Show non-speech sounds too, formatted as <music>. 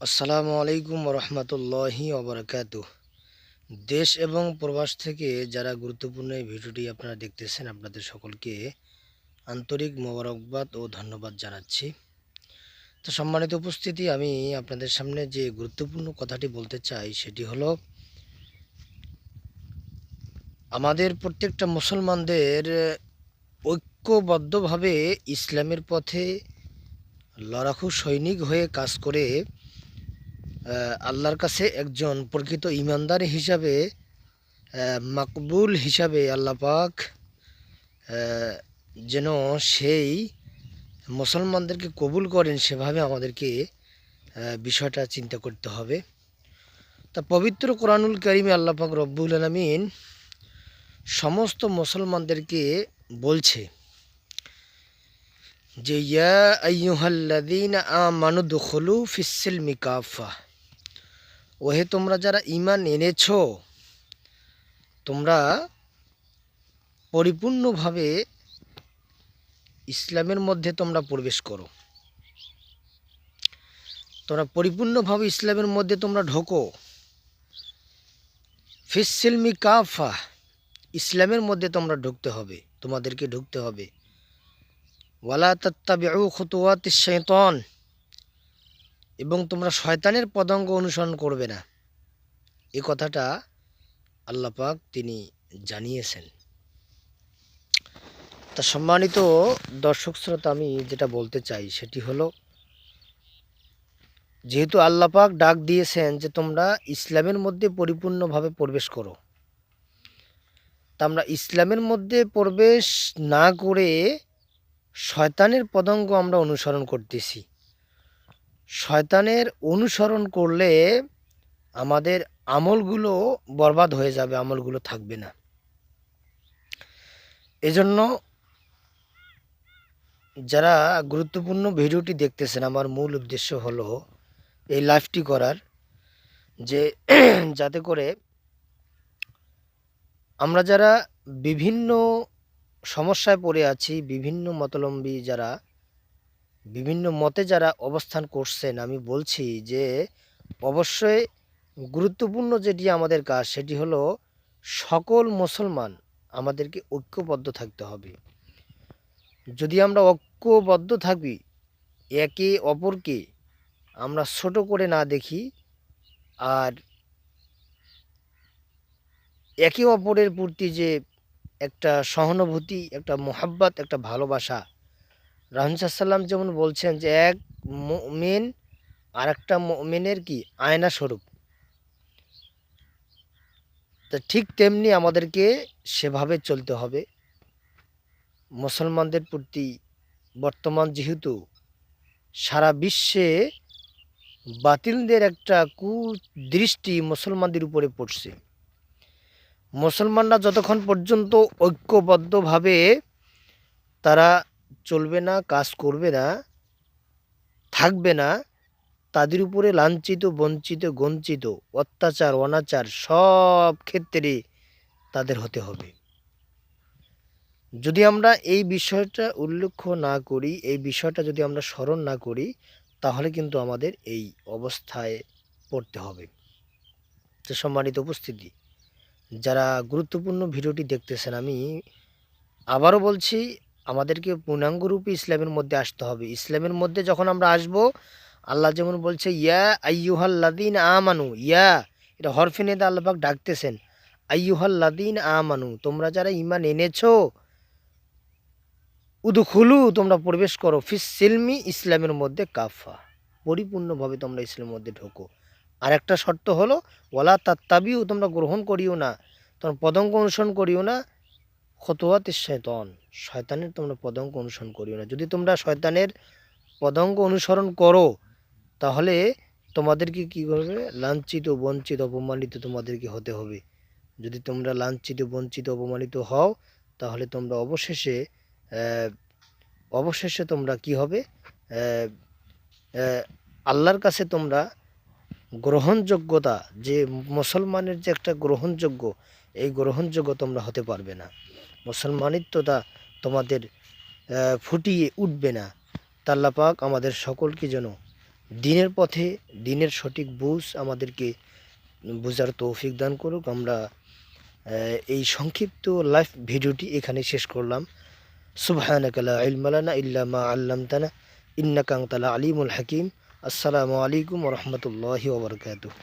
আসসালামু আলাইকুম রহমতুল্লাহি ওবরাকাত দেশ এবং প্রবাস থেকে যারা গুরুত্বপূর্ণ এই ভিডিওটি আপনারা দেখতেছেন, আপনাদের সকলকে আন্তরিক মোবারকবাদ ও ধন্যবাদ জানাচ্ছি। তো সম্মানিত উপস্থিতি, আমি আপনাদের সামনে যে গুরুত্বপূর্ণ কথাটি বলতে চাই, সেটি হলো, আমাদের প্রত্যেকটা মুসলমানদের ঐক্যবদ্ধভাবে ইসলামের পথে লড়াকু সৈনিক হয়ে কাজ করে আল্লাহর কাছে একজন প্রকৃত ইমানদার হিসাবে মাকবুল হিসাবে আল্লাহ পাক যেন সেই মুসলমানদেরকে কবুল করেন সেভাবে আমাদেরকে বিষয়টা চিন্তা করতে হবে। তা পবিত্র কোরআনুল করিমে আল্লাহ পাক রব্বুল আলমিন সমস্ত মুসলমানদেরকে বলছে যে, ইয়া আইয়ুহাল্লাযীন আমানু দুখুলু ফিস-সিলমি কাফা। ওহে তোমরা যারা ঈমান এনেছ, তোমরা পরিপূর্ণভাবে ইসলামের মধ্যে তোমরা প্রবেশ করো। তোমরা পরিপূর্ণভাবে ইসলামের মধ্যে তোমরা ঢোকো। ফিস-সিলমি কাফা, ইসলামের মধ্যে তোমরা ঢুকতে হবে, তোমাদেরকে ঢুকতে হবে। ওয়ালা তাত্তাবিউ খুতুওয়াতিশ শাইতান এবং তোমরা শয়তানের পদাঙ্গ অনুসরণ করবে না। এই কথাটা আল্লাহ পাক তিনি জানিয়েছেন। তা সম্মানিত দর্শক শ্রোতা, আমি যেটা বলতে চাই সেটি হলো, যেহেতু আল্লাহ পাক ডাক দিয়েছেন যে তোমরা ইসলামের মধ্যে পরিপূর্ণভাবে প্রবেশ করো, তা আমরা ইসলামের মধ্যে প্রবেশ না করে শয়তানের পদঙ্গ আমরা অনুসরণ করতেছি। শয়তানের অনুসরণ করলে আমাদের আমলগুলো বরবাদ হয়ে যাবে, আমলগুলো থাকবে না। এজন্য যারা গুরুত্বপূর্ণ ভিডিওটি দেখতেছেন, আমার মূল উদ্দেশ্য হলো এই লাইভটি করার, যে <clears throat> যাতে করে আমরা যারা বিভিন্ন সমস্যায় পড়ে আছি, বিভিন্ন মতলম্বী যারা বিভিন্ন মতে যারা অবস্থান করছেন, আমি বলছি যে অবশ্যই গুরুত্বপূর্ণ যেটি আমাদের কাজ, সেটি হলো সকল মুসলমান আমাদেরকে ঐক্যবদ্ধ থাকতে হবে। যদি আমরা ঐক্যবদ্ধ থাকি, একে অপরকে আমরা ছোট করে না দেখি, আর একে অপরের প্রতি যে একটা সহানুভূতি, একটা মোহাব্বত, একটা ভালোবাসা রাহুসাল্লাম যেমন বলছেন যে এক মেন আর একটা মেনের কি? আয়না স্বরূপ। তা ঠিক তেমনি আমাদেরকে সেভাবে চলতে হবে। মুসলমানদের প্রতি বর্তমান যেহেতু সারা বিশ্বে বাতিলদের একটা কুদৃষ্টি মুসলমানদের উপরে পড়ছে। মুসলমানরা যতক্ষণ পর্যন্ত ঐক্যবদ্ধভাবে তারা চলবে না, কাজ করবে না, থাকবে না, তাদের উপরে লাঞ্ছিত, বঞ্চিত, গঞ্চিত, অত্যাচার, অনাচার সব ক্ষেত্রে তাদের হতে হবে। যদি আমরা এই বিষয়টা উল্লেখ না করি, এই বিষয়টা যদি আমরা স্মরণ না করি, তাহলে কিন্তু আমাদের এই অবস্থায় পড়তে হবে। তো সম্মানিত উপস্থিতি, যারা গুরুত্বপূর্ণ ভিডিওটি দেখতেছেন, আমি আবারও বলছি আমাদেরকে পূর্ণাঙ্গ রূপে ইসলামের মধ্যে আসতে হবে। ইসলামের মধ্যে যখন আমরা আসব, আল্লাহ যেমন বলছে, ইয়া আইয়ুহাল্লাদিন আমানু ইয়া, এটা হরফিনেদা আল্লাপাক ডাকতেছেন। আইয়ুহাল্লাদিন আমানু, তোমরা যারা ইমান এনেছো, উদুখুলু, তোমরা প্রবেশ করো। ফিস সিলমি, ইসলামের মধ্যে কাফা। পরিপূর্ণভাবে তোমরা ইসলামের মধ্যে ঢোকো। আর একটা শর্ত হলো ওলা তাত্তাবিও তোমরা গ্রহণ করিও না। তোমরা পদঙ্ক অনুসরণ করিও না। খতোয়াত শয়তন। শয়তানের তোমরা পদঙ্ক অনুসরণ করিও না। যদি তোমরা শয়তানের পদঙ্ক অনুসরণ করো, তাহলে তোমাদেরকে কি করবে? লাঞ্ছিত, বঞ্চিত, অপমানিত তোমাদেরকে হতে হবে। যদি তোমরা লাঞ্ছিত, বঞ্চিত, অপমানিত হও, তাহলে তোমরা অবশেষে অবশেষে তোমরা কি হবে? আল্লাহর কাছে তোমরা গ্রহণযোগ্যতা, যে মুসলমানের যে একটা গ্রহণযোগ্য, এই গ্রহণযোগ্য তোমরা হতে পারবে না। মুসলমানিত্বতা তোমাদের ফুটিয়ে উঠবে না। তাল্লা পাক আমাদের সকলকে যেন দিনের পথে দিনের সঠিক বুঝ আমাদেরকে বোঝার তৌফিক দান করুক। আমরা এই সংক্ষিপ্ত লাইভ ভিডিওটি এখানে শেষ করলাম। সুবহানাকা লা ইলমা লানা ইল্লা মা আল্লামতানা, ইন্নাকা আনতাল আলিমুল হাকিম। আসসালামু আলাইকুম রাহমাতুল্লাহি ওয়া বারাকাতুহু।